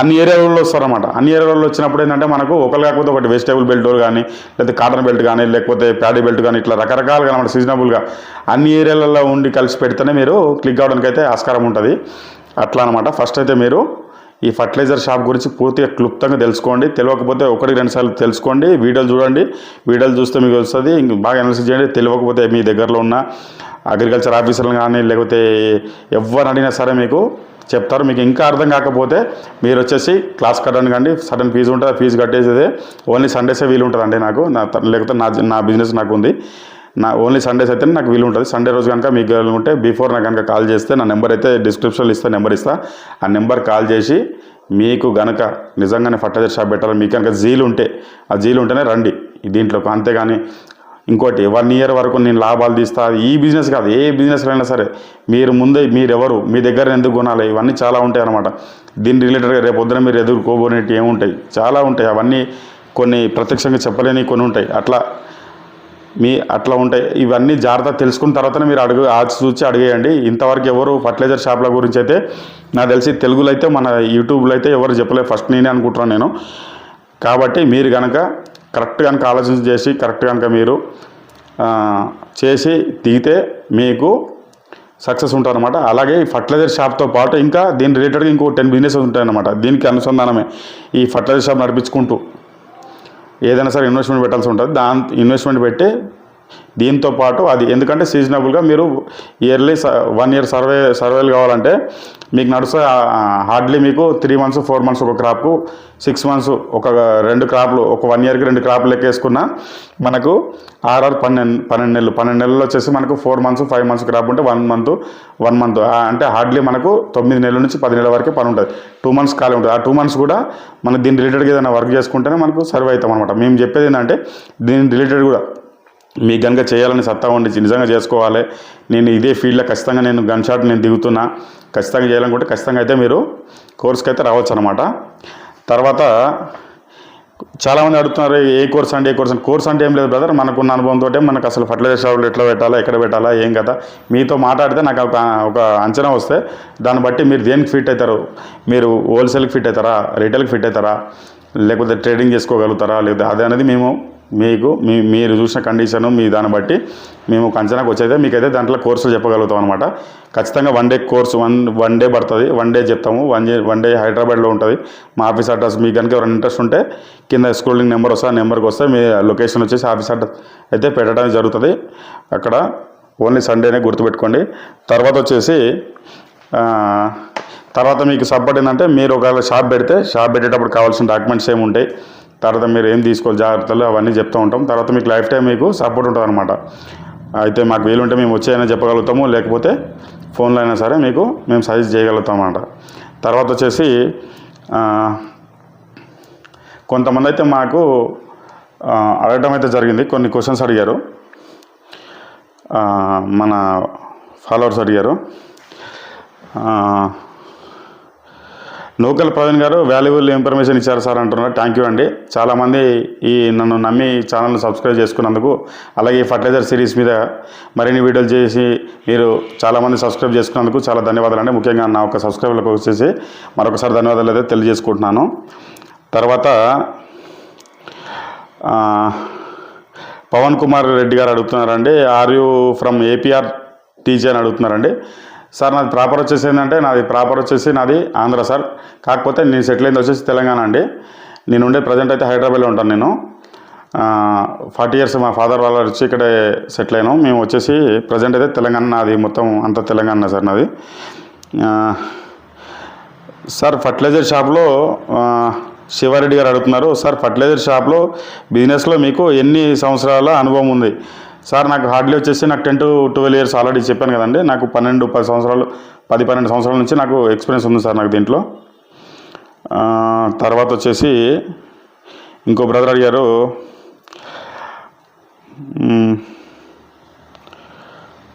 అన్ని ఏరియాలలో వస్తారన్నమాట. అన్ని ఏరియాలలో వచ్చినప్పుడు ఏంటంటే మనకు ఒకరు కాకపోతే ఒకటి వెజిటేబుల్ బెల్ట్ కానీ లేకపోతే కాటన్ బెల్ట్ కానీ లేకపోతే ప్యాడీ బెల్ట్ కానీ ఇట్లా రకరకాలుగా అనమాట సీజనబుల్గా అన్ని ఏరియాలలో ఉండి కలిసి పెడితేనే మీరు క్లిక్ అవడానికి అయితే ఆస్కారం ఉంటుంది. అట్లా అనమాట ఫస్ట్ అయితే మీరు ఈ ఫర్టిలైజర్ షాప్ గురించి పూర్తిగా క్లుప్తంగా తెలుసుకోండి. తెలియకపోతే ఒకటి రెండు సార్లు తెలుసుకోండి. వీడియోలు చూడండి. వీడియోలు చూస్తే మీకు వస్తుంది ఇంక బాగా అనాలిసిస్ చేయండి. తెలియకపోతే మీ దగ్గరలో ఉన్న అగ్రికల్చర్ ఆఫీసర్లు కానీ లేకపోతే ఎవరు అడిగినా సరే మీకు చెప్తారు. మీకు ఇంకా అర్థం కాకపోతే మీరు వచ్చేసి క్లాస్ కట్టండి కండి సడన్ ఫీజు ఉంటుంది. ఫీజు కట్టేసేదే. ఓన్లీ సండేసే వీలు ఉంటుందండి నాకు. నా లేకపోతే నా నా బిజినెస్ నాకు ఉంది. నా ఓన్లీ సండేస్ అయితే నాకు వీలు ఉంటుంది. సండే రోజు కనుక మీకు ఉంటే బిఫోర్ నాకు కనుక కాల్ చేస్తే నా నెంబర్ అయితే డిస్క్రిప్షన్లో ఇస్తా నెంబర్ ఇస్తా. ఆ నెంబర్ కాల్ చేసి మీకు గనక నిజంగానే ఫర్టిలైజర్ షాప్ పెట్టాలి మీకు కనుక జీలు ఉంటే ఆ జీలు ఉంటేనే రండి. దీంట్లో అంతేగాని ఇంకోటి వన్ ఇయర్ వరకు నేను లాభాలు తీస్తా. ఈ బిజినెస్ కాదు ఏ బిజినెస్ అయినా సరే మీరు ముందే మీరు మీ దగ్గర ఎందుకు కొనాలి? ఇవన్నీ చాలా ఉంటాయి అన్నమాట. దీని రిలేటెడ్గా రేపు పొద్దున మీరు ఎదుర్కోబోనేటివి ఏముంటాయి? చాలా ఉంటాయి. అవన్నీ కొన్ని ప్రత్యక్షంగా చెప్పలేని కొన్ని ఉంటాయి. అట్లా మీ అట్లా ఉంటాయి ఇవన్నీ జాగ్రత్త తెలుసుకున్న తర్వాతనే మీరు అడుగు ఆచి చూసి అడిగేయండి. ఇంతవరకు ఎవరు ఫర్టిలైజర్ షాప్ల గురించి అయితే నాకు తెలిసి తెలుగులో అయితే మన యూట్యూబ్లో అయితే ఎవరు చెప్పలేదు. ఫస్ట్ నేనే అనుకుంటున్నాను నేను. కాబట్టి మీరు కనుక కరెక్ట్ కనుక ఆలోచన చేసి కరెక్ట్ కనుక మీరు చేసి దిగితే మీకు సక్సెస్ ఉంటారనమాట అలాగే ఈ ఫర్టిలైజర్ షాప్తో పాటు ఇంకా దీని రిలేటెడ్గా ఇంకో టెన్ బిజినెస్ ఉంటాయన్నమాట. దీనికి అనుసంధానమే ఈ ఫర్టిలైజర్ షాప్ నడిపించుకుంటూ. ఏదైనా సరే ఇన్వెస్ట్మెంట్ పెట్టాల్సి ఉంటుంది. దాని ఇన్వెస్ట్మెంట్ పెట్టి దీంతో పాటు అది ఎందుకంటే సీజనబుల్గా మీరు ఇయర్లీ వన్ ఇయర్ సర్వే సర్వేలు కావాలంటే మీకు నడుస్తే హార్డ్లీ మీకు త్రీ మంత్స్ ఫోర్ మంత్స్ ఒక క్రాప్కు సిక్స్ మంత్స్ ఒక రెండు క్రాప్లు ఒక వన్ ఇయర్కి రెండు క్రాప్లు లెక్కేసుకున్నా మనకు ఆర్ఆర్ పన్నెండు పన్నెండు నెలలు పన్నెండు నెలలు వచ్చేసి మనకు four months five months crop ఉంటే వన్ మంత్ వన్ మంత్ అంటే హార్డ్లీ మనకు తొమ్మిది నెలల నుంచి పది నెలల వరకు పని ఉంటుంది. టూ మంత్స్ ఖాళీ ఉంటుంది. ఆ టూ మంత్స్ కూడా మనం దీని రిలేటెడ్గా ఏదైనా వర్క్ చేసుకుంటేనే మనకు సర్వ్ అవుతాం అనమాట మేము చెప్పేది ఏంటంటే దీని రిలేటెడ్ కూడా మీకు కనుక చేయాలని సత్తా ఉండి నిజంగా చేసుకోవాలి. నేను ఇదే ఫీల్డ్లో ఖచ్చితంగా నేను గన్ షాట్ నేను దిగుతున్నా. ఖచ్చితంగా చేయాలనుకుంటే ఖచ్చితంగా అయితే మీరు కోర్స్కి అయితే రావచ్చు అనమాట తర్వాత చాలామంది అడుగుతున్నారు ఏ కోర్స్ అంటే ఏ కోర్స్ అంటే కోర్స్ అంటే ఏం లేదు బ్రదర్ మనకున్న అనుభవంతో మనకు అసలు ఫర్టిలైజర్ షాపులు ఎట్లా పెట్టాలా ఎక్కడ పెట్టాలా ఏం కదా. మీతో మాట్లాడితే నాకు ఒక ఒక అంచనా వస్తే దాన్ని బట్టి మీరు దేనికి ఫిట్ అవుతారు? మీరు హోల్సేల్కి ఫిట్ అవుతారా? రీటైల్కి ఫిట్ అవుతారా? లేకపోతే ట్రేడింగ్ చేసుకోగలుగుతారా? లేదా అదే అనేది మేము మీకు మీ మీరు చూసిన కండిషను మీ దాన్ని బట్టి మేము కంచనాకు అంచనాకు వచ్చైతే మీకైతే దాంట్లో కోర్సులు చెప్పగలుగుతాం అనమాట ఖచ్చితంగా one day course one one day పడుతుంది. వన్ డే చెప్తాము. వన్ డే వన్ డే హైదరాబాద్లో ఉంటుంది. మా ఆఫీస్ అడ్రస్ మీకు కనుక ఎవరైనా ఇంట్రెస్ట్ ఉంటే కింద స్క్రోలింగ్ నెంబర్ వస్తే ఆ నెంబర్కి వస్తే మీ లొకేషన్ వచ్చేసి ఆఫీస్ అడ్రస్ అయితే పెట్టడం జరుగుతుంది. అక్కడ ఓన్లీ సండేనే గుర్తుపెట్టుకోండి. తర్వాత వచ్చేసి తర్వాత మీకు సపోర్ట్ ఏంటంటే మీరు ఒకవేళ షాప్ పెడితే షాప్ పెట్టేటప్పుడు కావాల్సిన డాక్యుమెంట్స్ ఏమి ఉంటాయి తర్వాత మీరు ఏం తీసుకోవాలి జాగ్రత్తలు అవన్నీ చెప్తూ ఉంటాం. తర్వాత మీకు లైఫ్ టైం మీకు సపోర్ట్ ఉంటుంది అనమాట అయితే మాకు వీలుంటే మేము వచ్చేయైనా చెప్పగలుగుతాము లేకపోతే ఫోన్లో అయినా సరే మీకు మేము సజెస్ట్ చేయగలుగుతాం అన్నమాట. తర్వాత వచ్చేసి కొంతమంది అయితే మాకు అడగటం అయితే జరిగింది. కొన్ని క్వశ్చన్స్ అడిగారు. మన ఫాలోవర్స్ అడిగారు. లోకల్ ప్రవీణ్ గారు వాల్యుబుల్ ఇన్ఫర్మేషన్ ఇచ్చారు సార్ అంటున్నారు. థ్యాంక్ యూ అండి. చాలామంది ఈ నన్ను నమ్మి ఛానల్ని సబ్స్క్రైబ్ చేసుకున్నందుకు అలాగే ఈ ఫర్టిలైజర్ సిరీస్ మీద మరిన్ని వీడియోలు చేసి మీరు చాలామంది సబ్స్క్రైబ్ చేసుకున్నందుకు చాలా ధన్యవాదాలు అండి. ముఖ్యంగా నా ఒక సబ్స్క్రైబర్లకు వచ్చేసి మరొకసారి ధన్యవాదాలు అయితే తెలియజేసుకుంటున్నాను. తర్వాత పవన్ కుమార్ రెడ్డి గారు అడుగుతున్నారండి. Are you from AP or TG అని అడుగుతున్నారండి. సార్ నాది ప్రాపర్ వచ్చేసి ఏంటంటే నాది ప్రాపర్ వచ్చేసి నాది ఆంధ్ర సార్. కాకపోతే నేను సెటిల్ అయింది వచ్చేసి తెలంగాణ అండి. నేను ఉండే ప్రజెంట్ అయితే హైదరాబాద్లో ఉంటాను నేను. ఫార్టీ ఇయర్స్ మా ఫాదర్ వాళ్ళ వచ్చి ఇక్కడే సెటిల్ అయినాం. మేము వచ్చేసి ప్రజెంట్ అయితే తెలంగాణ నాది మొత్తం అంత తెలంగాణ సార్ నాది. సార్ ఫర్టిలైజర్ షాప్లో శివారెడ్డి గారు అడుగుతున్నారు. సార్ ఫర్టిలైజర్ షాప్లో బిజినెస్లో మీకు ఎన్ని సంవత్సరాల అనుభవం ఉంది? సార్ నాకు హార్డ్లీ వచ్చేసి నాకు ten to twelve years already చెప్పాను కదండి. నాకు పన్నెండు పది సంవత్సరాలు పది పన్నెండు సంవత్సరాల నుంచి నాకు ఎక్స్పీరియన్స్ ఉంది సార్ నాకు దీంట్లో. తర్వాత వచ్చేసి ఇంకో బ్రదర్ అడిగారు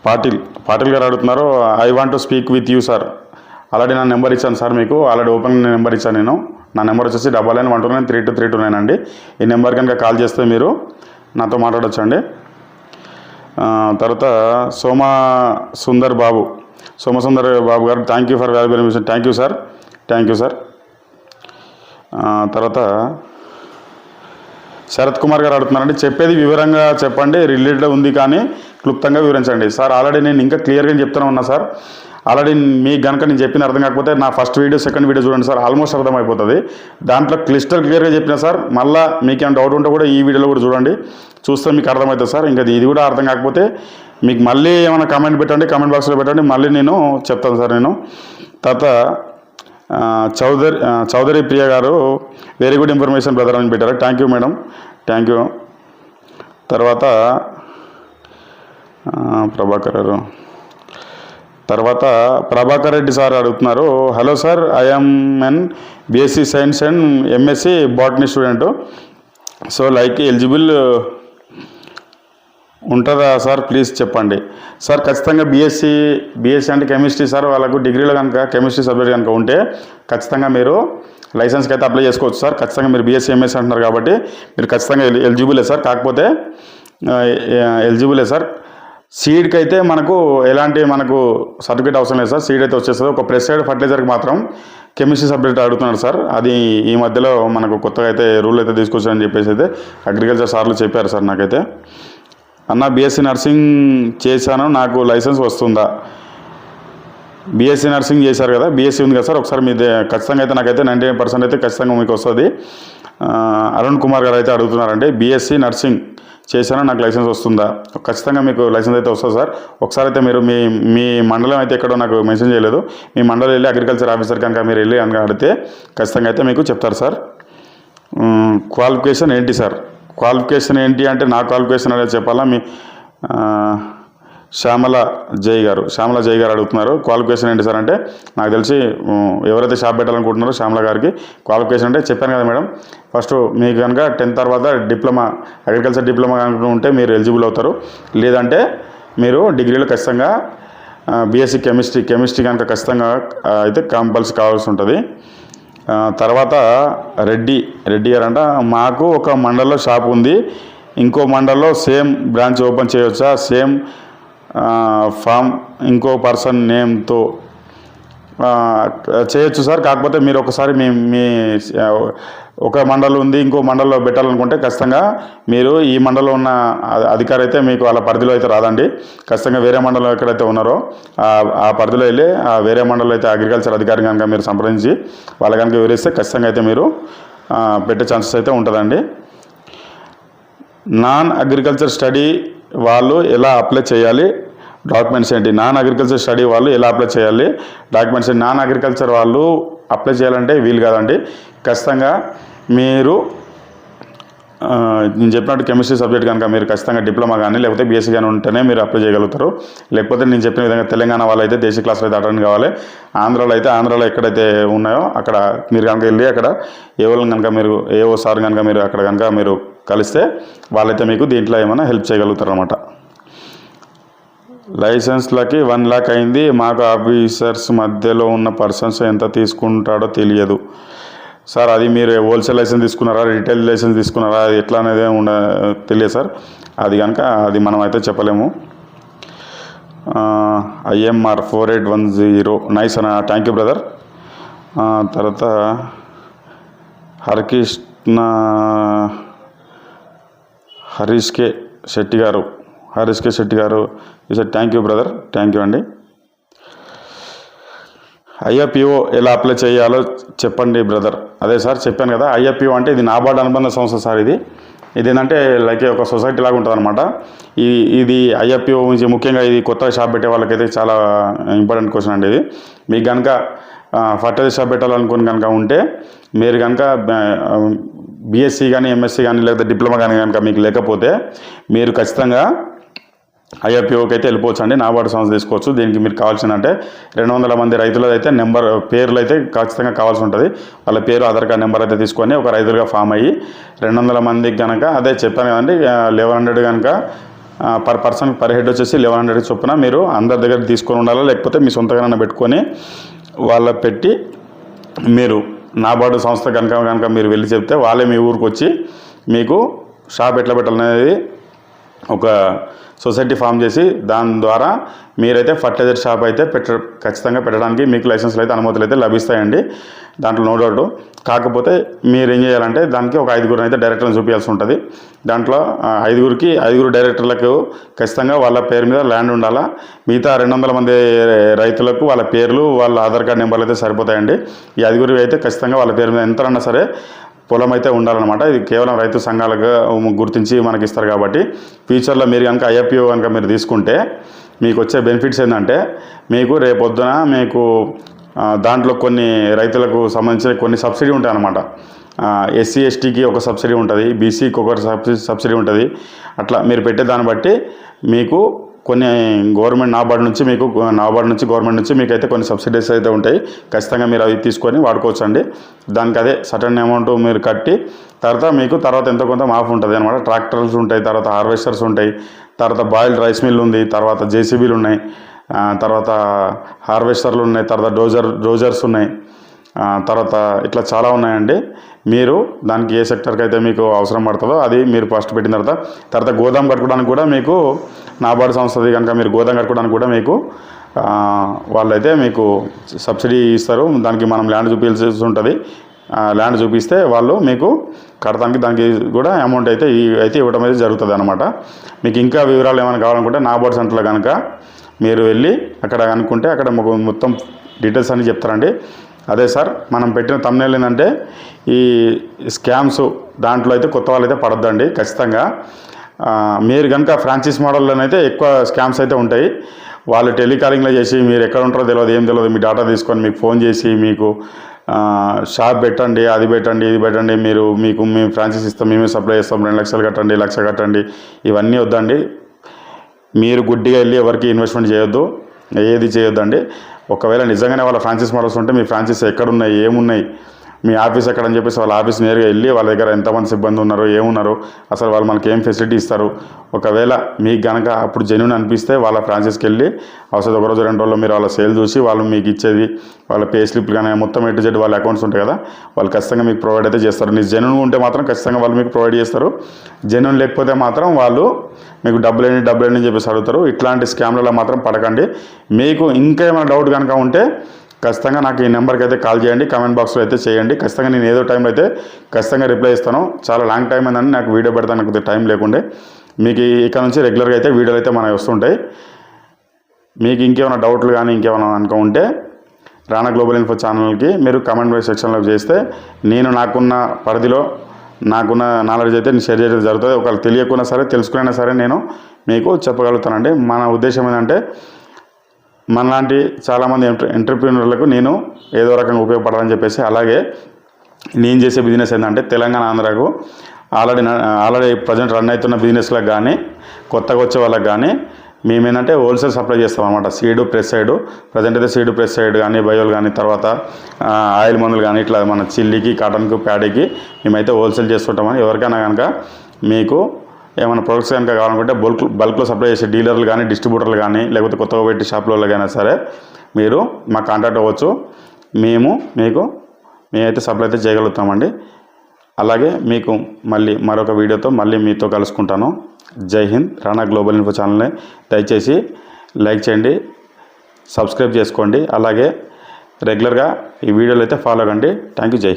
పాటిల్ పాటిల్ గారు అడుగుతున్నారు I want to speak with you sir already నా నెంబర్ ఇచ్చాను సార్ మీకు ఆల్రెడీ ఓపెన్ నెంబర్ ఇచ్చాను నేను. నా నెంబర్ వచ్చేసి double nine one two nine three two three two nine అండి. ఈ నెంబర్ కనుక కాల్ చేస్తే మీరు నాతో మాట్లాడొచ్చండి. తర్వాత సోమా సుందర్ బాబు సోమ సుందర్ బాబు గారు thank you for valuable information thank you sir thank you sir తర్వాత శరత్ కుమార్ గారు అడుగుతున్నారండి చెప్పేది వివరంగా చెప్పండి రిలేటెడ్ ఉంది కానీ క్లుప్తంగా వివరించండి. సార్ ఆల్రెడీ నేను ఇంకా క్లియర్గా చెప్తూనే ఉన్నా సార్. ఆల్రెడీ మీకు కనుక నేను చెప్పిన అర్థం కాకపోతే నా ఫస్ట్ వీడియో సెకండ్ వీడియో చూడండి సార్ ఆల్మోస్ట్ అర్థమైపోతుంది. దాంట్లో క్లిస్టర్ క్లియర్గా చెప్పిన సార్ మళ్ళీ మీకు ఏమైనా డౌట్ ఉంటే కూడా ఈ వీడియోలో కూడా చూడండి. చూస్తే మీకు అర్థమవుతుంది సార్. ఇంకా ఇది కూడా అర్థం కాకపోతే మీకు మళ్ళీ ఏమైనా కామెంట్ పెట్టండి కామెంట్ బాక్స్లో పెట్టండి మళ్ళీ నేను చెప్తాను సార్ నేను. తర్వాత చౌదరి చౌదరి ప్రియ గారు వెరీ గుడ్ ఇన్ఫర్మేషన్ బ్రదర్ అని పెట్టారు. Thank you madam thank you తర్వాత ప్రభాకర్ గారు. తర్వాత ప్రభాకర్ రెడ్డి సార్ అడుగుతున్నారు hello sir I'm in BSc science and MSc botany student so like eligible ఉంటుందా సార్? ప్లీజ్ చెప్పండి. సార్ ఖచ్చితంగా బీఎస్సీ బీఎస్సీ అంటే కెమిస్ట్రీ సార్. వాళ్ళకు డిగ్రీలో కనుక కెమిస్ట్రీ సబ్జెక్ట్ కనుక ఉంటే ఖచ్చితంగా మీరు లైసెన్స్కి అయితే అప్లై చేసుకోవచ్చు సార్. ఖచ్చితంగా మీరు బీఎస్సీ ఎంఎస్సీ అంటున్నారు కాబట్టి మీరు ఖచ్చితంగా ఎలిజిబులే సార్. కాకపోతే ఎలిజిబులే సార్. సీడ్కి అయితే మనకు ఎలాంటి మనకు సర్టిఫికేట్ అవసరం లేదు సార్. సీడ్ అయితే వచ్చేస్తుంది. ఒక ప్రెసైడ్ ఫర్టిలైజర్కి మాత్రం కెమిస్ట్రీ సబ్జెక్ట్ అడుగుతున్నాడు సార్. అది ఈ మధ్యలో మనకు కొత్తగా అయితే రూల్ అయితే తీసుకొచ్చారని చెప్పేసి అయితే అగ్రికల్చర్ సార్లు చెప్పారు సార్ నాకైతే. అన్న బీఎస్సీ నర్సింగ్ చేశాను. నాకు లైసెన్స్ వస్తుందా? బీఎస్సీ నర్సింగ్ చేశారు కదా. బీఎస్సీ ఉంది కదా సార్. ఒకసారి మీ ఖచ్చితంగా అయితే నాకైతే నైంటీ పర్సెంట్ అయితే ఖచ్చితంగా మీకు వస్తుంది. అరుణ్ కుమార్ గారు అయితే అడుగుతున్నారండి బీఎస్సీ నర్సింగ్ చేశాను నాకు లైసెన్స్ వస్తుందా? ఖచ్చితంగా మీకు లైసెన్స్ అయితే వస్తుంది సార్. ఒకసారి అయితే మీరు మీ మీ మండలం అయితే ఎక్కడో నాకు మెన్షన్ చేయలేదు. మీ మండలం వెళ్ళి అగ్రికల్చర్ ఆఫీసర్ కనుక మీరు వెళ్ళి కనుక అడిగితే ఖచ్చితంగా అయితే మీకు చెప్తారు సార్. క్వాలిఫికేషన్ ఏంటి సార్? క్వాలిఫికేషన్ ఏంటి అంటే నా క్వాలిఫికేషన్ అనేది చెప్పాలా? మీ శ్యామల జై గారు. శ్యామల జై గారు అడుగుతున్నారు క్వాలిఫికేషన్ ఏంటి సార్ అంటే నాకు తెలిసి ఎవరైతే షాప్ పెట్టాలనుకుంటున్నారో శ్యామల గారికి క్వాలిఫికేషన్ అంటే చెప్పాను కదా మేడం. ఫస్ట్ మీకు కనుక టెన్త్ తర్వాత డిప్లొమా అగ్రికల్చర్ డిప్లొమా కనుక ఉంటే మీరు ఎలిజిబుల్ అవుతారు. లేదంటే మీరు డిగ్రీలో ఖచ్చితంగా బీఎస్సీ కెమిస్ట్రీ కెమిస్ట్రీ కనుక ఖచ్చితంగా అయితే కంపల్సరీ కావాల్సి ఉంటుంది. తర్వాత రెడ్డి రెడ్డి గారు అంట మాకు ఒక మండల్లో షాప్ ఉంది. ఇంకో మండల్లో సేమ్ బ్రాంచ్ ఓపెన్ చేయవచ్చా సేమ్ ఫామ్ ఇంకో పర్సన్ నేమ్తో చేయొచ్చు సార్. కాకపోతే మీరు ఒకసారి మీ మీ ఒక మండలం ఉంది ఇంకో మండలంలో పెట్టాలనుకుంటే ఖచ్చితంగా మీరు ఈ మండలంలో ఉన్న అధికారి అయితే మీకు వాళ్ళ పరిధిలో అయితే రాదండి. ఖచ్చితంగా వేరే మండలం ఎక్కడైతే ఉన్నారో ఆ- పరిధిలో వెళ్ళి ఆ వేరే మండలం అయితే అగ్రికల్చర్ అధికారి కనుక మీరు సంప్రదించి వాళ్ళ కనుక వివరిస్తే ఖచ్చితంగా అయితే మీరు పెట్టే ఛాన్సెస్ అయితే ఉంటుందండి. నాన్ అగ్రికల్చర్ స్టడీ వాళ్ళు ఎలా అప్లై చేయాలి? డాక్యుమెంట్స్ ఏంటి? నాన్ అగ్రికల్చర్ స్టడీ వాళ్ళు ఎలా అప్లై చేయాలి? డాక్యుమెంట్స్ ఏంటి? నాన్ అగ్రికల్చర్ వాళ్ళు అప్లై చేయాలంటే వీలు కాదండి. ఖచ్చితంగా మీరు నేను చెప్పినట్టు కెమిస్ట్రీ సబ్జెక్ట్ కనుక మీరు ఖచ్చితంగా డిప్లొమా కానీ లేకపోతే బీఎస్సీ కానీ ఉంటేనే మీరు అప్లై చేయగలుగుతారు. లేకపోతే నేను చెప్పిన విధంగా తెలంగాణ వాళ్ళు అయితే దేశీ క్లాసులు అయితే అటెండ్ కావాలి. ఆంధ్రాలో అయితే ఆంధ్రాలో ఎక్కడైతే ఉన్నాయో అక్కడ మీరు కనుక వెళ్ళి అక్కడ ఏ వాళ్ళని కనుక మీరు ఏ ఓ సార్ కనుక మీరు అక్కడ కనుక మీరు కలిస్తే వాళ్ళైతే మీకు దీంట్లో ఏమైనా హెల్ప్ చేయగలుగుతారు అనమాట లైసెన్స్లకి వన్ లాక్ అయింది. మాకు ఆఫీసర్స్ మధ్యలో ఉన్న పర్సన్స్ ఎంత తీసుకుంటాడో తెలియదు. సార్ అది మీరు హోల్సేల్ లైసెన్స్ తీసుకున్నారా? రిటైల్ లైసెన్స్ తీసుకున్నారా? అది ఎట్లా అనేది ఉండ తెలియదు సార్ అది కనుక అది మనం అయితే చెప్పలేము IMR four eight one zero nice అన్న. థ్యాంక్ యూ బ్రదర్ తర్వాత హరికృష్ణ హరీష్ కే శెట్టి గారు. హరీష్ కే శెట్టి గారు sir thank you brother. Thank you అండి. ఐఎఫ్పిఓ ఎలా అప్లై చేయాలో చెప్పండి బ్రదర్. అదే సార్ చెప్పాను కదా ఐఎఫ్పిఓ అంటే ఇది నాబార్డ్ అనుబంధ సంస్థ సార్ ఇది. ఇది ఏంటంటే లైక్ ఒక సొసైటీ లాగా ఉంటుంది అనమాట ఈ ఇది ఐఎఫ్పిఓ నుంచి ముఖ్యంగా ఇది కొత్త షాప్ పెట్టే వాళ్ళకైతే చాలా ఇంపార్టెంట్ క్వశ్చన్ అండి ఇది. మీకు కనుక ఫర్టిలైజర్ షాప్ పెట్టాలనుకుని కనుక ఉంటే మీరు కనుక బీఎస్సీ కానీ ఎంఎస్సీ కానీ లేకపోతే డిప్లొమా కానీ కనుక మీకు లేకపోతే మీరు ఖచ్చితంగా ఐఎఫ్పిఓకి అయితే వెళ్ళిపోవచ్చు అండి నాబార్డు సంస్థ తీసుకోవచ్చు. దీనికి మీరు కావాల్సిన అంటే రెండు వందల మంది రైతులు అయితే నెంబర్ పేర్లు అయితే ఖచ్చితంగా కావాల్సి ఉంటుంది. వాళ్ళ పేరు ఆధార్ కార్డ్ నెంబర్ అయితే తీసుకొని ఒక రైతులుగా ఫామ్ అయ్యి రెండు వందల మందికి కనుక అదే చెప్పాను కదండి లెవెన్ హండ్రెడ్ కనుక పర్ పర్సన్ పర్ హెడ్ వచ్చేసి లెవెన్ హండ్రెడ్ చొప్పున మీరు అందరి దగ్గర తీసుకొని ఉండాలా లేకపోతే మీ సొంతగా పెట్టుకొని వాళ్ళ పెట్టి మీరు నాబార్డు సంస్థ కనుక కనుక మీరు వెళ్ళి చెప్తే వాళ్ళే మీ ఊరికి వచ్చి మీకు షాప్ ఎట్లా పెట్టాలనేది ఒక సొసైటీ ఫామ్ చేసి దాని ద్వారా మీరైతే ఫర్టిలైజర్ షాప్ అయితే పెట్ట ఖచ్చితంగా పెట్టడానికి మీకు లైసెన్స్లు అయితే అనుమతులు అయితే లభిస్తాయండి. దాంట్లో నో డౌట్ కాకపోతే మీరు ఏం చేయాలంటే దానికి ఒక ఐదుగురు అయితే డైరెక్టర్ని చూపించాల్సి ఉంటుంది. దాంట్లో ఐదుగురికి ఐదుగురు డైరెక్టర్లకు ఖచ్చితంగా వాళ్ళ పేరు మీద ల్యాండ్ ఉండాలా. మిగతా రెండు వందల మంది రైతులకు వాళ్ళ పేర్లు వాళ్ళ ఆధార్ కార్డ్ నెంబర్లు అయితే సరిపోతాయండి. ఈ ఐదుగురు అయితే ఖచ్చితంగా వాళ్ళ పేరు మీద ఎంతన్నా సరే పొలం అయితే ఉండాలన్నమాట. ఇది కేవలం రైతు సంఘాలకు గుర్తించి మనకి ఇస్తారు కాబట్టి. ఫ్యూచర్లో మీరు కనుక ఐఎఫ్పిఓ కనుక మీరు తీసుకుంటే మీకు వచ్చే బెనిఫిట్స్ ఏంటంటే మీకు రేపొద్దున మీకు దాంట్లో కొన్ని రైతులకు సంబంధించిన కొన్ని సబ్సిడీ ఉంటాయి అన్నమాట. ఎస్సీ ఎస్టీకి ఒక సబ్సిడీ ఉంటుంది బీసీకి ఒక సబ్సిడీ సబ్సిడీ ఉంటుంది. అట్లా మీరు పెట్టే దాన్ని బట్టి మీకు కొన్ని గవర్నమెంట్ నాబార్డు నుంచి మీకు నాబార్డు నుంచి గవర్నమెంట్ నుంచి మీకు అయితే కొన్ని సబ్సిడీస్ అయితే ఉంటాయి. ఖచ్చితంగా మీరు అవి తీసుకొని వాడుకోవచ్చు అండి దానికి అదే సటన్ అమౌంట్ మీరు కట్టి తర్వాత మీకు తర్వాత ఎంతో కొంత మాఫ్ ఉంటుంది అనమాట ట్రాక్టర్స్ ఉంటాయి తర్వాత హార్వెస్టర్స్ ఉంటాయి తర్వాత బాయిల్డ్ రైస్ మిల్ ఉంది తర్వాత జేసీబీలు ఉన్నాయి. తర్వాత హార్వెస్టర్లు ఉన్నాయి తర్వాత డోజర్ డోజర్స్ ఉన్నాయి. తర్వాత ఇట్లా చాలా ఉన్నాయండి. మీరు దానికి ఏ సెక్టర్కి అయితే మీకు అవసరం పడుతుందో అది మీరు ఫస్ట్ పెట్టిన తర్వాత తర్వాత గోదాం కట్టుకోవడానికి కూడా మీకు నాబార్డు సంస్థది కనుక మీరు గోదాం కట్టుకోవడానికి కూడా మీకు వాళ్ళైతే మీకు సబ్సిడీ ఇస్తారు. దానికి మనం ల్యాండ్ చూపించాల్సి ఉంటుంది. ల్యాండ్ చూపిస్తే వాళ్ళు మీకు కడతానికి దానికి కూడా అమౌంట్ అయితే అయితే ఇవ్వడం అయితే జరుగుతుంది అనమాట మీకు ఇంకా వివరాలు ఏమైనా కావాలనుకుంటే నాబార్డు సెంటర్లో కనుక మీరు వెళ్ళి అక్కడ అనుకుంటే అక్కడ మాకు మొత్తం డీటెయిల్స్ అన్నీ చెప్తారండి. అదే సార్ మనం పెట్టిన తమ్నేల్ ఏంటంటే ఈ స్కామ్స్ దాంట్లో అయితే కొత్త వాళ్ళు అయితే పడద్దండి ఖచ్చితంగా. మీరు కనుక ఫ్రాంచైజ్ మోడల్లోనైతే ఎక్కువ స్కామ్స్ అయితే ఉంటాయి. వాళ్ళు టెలికాలింగ్లో చేసి మీరు ఎక్కడ ఉంటారో తెలియదు ఏం తెలియదు మీ డాటా తీసుకొని మీకు ఫోన్ చేసి మీకు షాప్ పెట్టండి అది పెట్టండి ఇది పెట్టండి మీరు మీకు మేము ఫ్రాంచైజ్ ఇస్తాం మేమే సప్లై చేస్తాం రెండు లక్షలు కట్టండి లక్ష కట్టండి ఇవన్నీ వద్దండి. మీరు గుడ్డిగా వెళ్ళి ఎవరికి ఇన్వెస్ట్మెంట్ చేయొద్దు ఏది చేయొద్దండి. ఒకవేళ నిజంగానే వాళ్ళ ఫ్రాంచైజ్ మోడల్స్ ఉంటే మీ ఫ్రాంచైజ్ ఎక్కడున్నాయి ఏమున్నాయి మీ ఆఫీస్ ఎక్కడ అని చెప్పేసి వాళ్ళ ఆఫీస్ నేరుగా వెళ్ళి వాళ్ళ దగ్గర ఎంతమంది సిబ్బంది ఉన్నారు ఏమున్నారు అసలు వాళ్ళు మనకి ఏం ఫెసిలిటీ ఇస్తారు? ఒకవేళ మీకు కనుక అప్పుడు జెన్యున్ అనిపిస్తే వాళ్ళ ఫ్రాంచైజ్కి వెళ్ళి అవసరం ఒక రోజు రెండు రోజుల్లో మీరు వాళ్ళ సేల్ చూసి వాళ్ళు మీకు ఇచ్చేది వాళ్ళ పే స్లిప్ కానీ మొత్తం ఎటు జెడ్ వాళ్ళ అకౌంట్స్ ఉంటాయి కదా వాళ్ళు ఖచ్చితంగా మీకు ప్రొవైడ్ అయితే చేస్తారు. నీ జెన్యున్ ఉంటే మాత్రం ఖచ్చితంగా వాళ్ళు మీకు ప్రొవైడ్ చేస్తారు. జెన్యున్ లేకపోతే మాత్రం వాళ్ళు మీకు డబ్బులు ఏంటి డబ్బులు ఏంటి అని చెప్పేసి అడుగుతారు. ఇట్లాంటి స్కామ్లలో మాత్రం పడకండి. మీకు ఇంకా ఏమైనా డౌట్ కనుక ఉంటే ఖచ్చితంగా నాకు ఈ నెంబర్కి అయితే కాల్ చేయండి కామెంట్ బాక్స్లో అయితే చేయండి. ఖచ్చితంగా నేను ఏదో టైంలో అయితే ఖచ్చితంగా రిప్లై ఇస్తాను. చాలా లాంగ్ టైం అయిందని నాకు వీడియో పెడతాను కొద్దిగా టైం లేకుండే. మీకు ఇక్కడ నుంచి రెగ్యులర్గా అయితే వీడియోలు అయితే మనకి వస్తుంటాయి. మీకు ఇంకేమైనా డౌట్లు కానీ ఇంకేమైనా అనుకో ఉంటే రాణా గ్లోబల్ ఇన్ఫో ఛానల్కి మీరు కామెంట్ సెక్షన్లో చేస్తే నేను నాకున్న పరిధిలో నాకున్న నాలెడ్జ్ అయితే నేను షేర్ చేయడం జరుగుతుంది. ఒకవేళ తెలియకున్నా సరే తెలుసుకున్నా సరే నేను మీకు చెప్పగలుగుతానండి. మన ఉద్దేశం ఏంటంటే మనలాంటి చాలామంది ఎంటర్ ఎంటర్ప్రీనర్లకు నేను ఏదో రకంగా ఉపయోగపడాలని చెప్పేసి అలాగే నేను చేసే బిజినెస్ ఏంటంటే తెలంగాణ ఆంధ్రాకు ఆల్రెడీ ఆల్రెడీ ప్రజెంట్ రన్ అవుతున్న బిజినెస్లకు కానీ కొత్తగా వచ్చే వాళ్ళకి కానీ మేమేంటంటే హోల్సేల్ సప్లై చేస్తాం అనమాట సీడు ప్రెస్ సైడ్. ప్రజెంట్ అయితే సీడు ప్రెస్ సైడ్ కానీ బయోలు కానీ తర్వాత ఆయిల్ మందులు కానీ ఇట్లా మన చిల్లీకి కాటన్కు ప్యాడీకి మేమైతే హోల్సేల్ చేస్తుంటామని ఎవరికైనా కనుక మీకు ఏమైనా ప్రొడక్ట్స్ కనుక కావాలనుకుంటే బల్క్ బల్క్లో సప్లై చేసే డీలర్లు కానీ డిస్ట్రిబ్యూటర్లు కానీ లేకపోతే కొత్తగా పెట్టి షాపులలో కానీ సరే మీరు మా కాంటాక్ట్ అవ్వచ్చు. మేము మీకు మేమైతే సప్లై అయితే చేయగలుగుతామండి. అలాగే మీకు మళ్ళీ మరొక వీడియోతో మళ్ళీ మీతో కలుసుకుంటాను. జై హింద్ రాణా గ్లోబల్ ఇన్ఫో ఛానల్ని దయచేసి లైక్ చేయండి సబ్స్క్రైబ్ చేసుకోండి. అలాగే రెగ్యులర్గా ఈ వీడియోలు అయితే ఫాలో కండి. థ్యాంక్ యూ జై హింద్.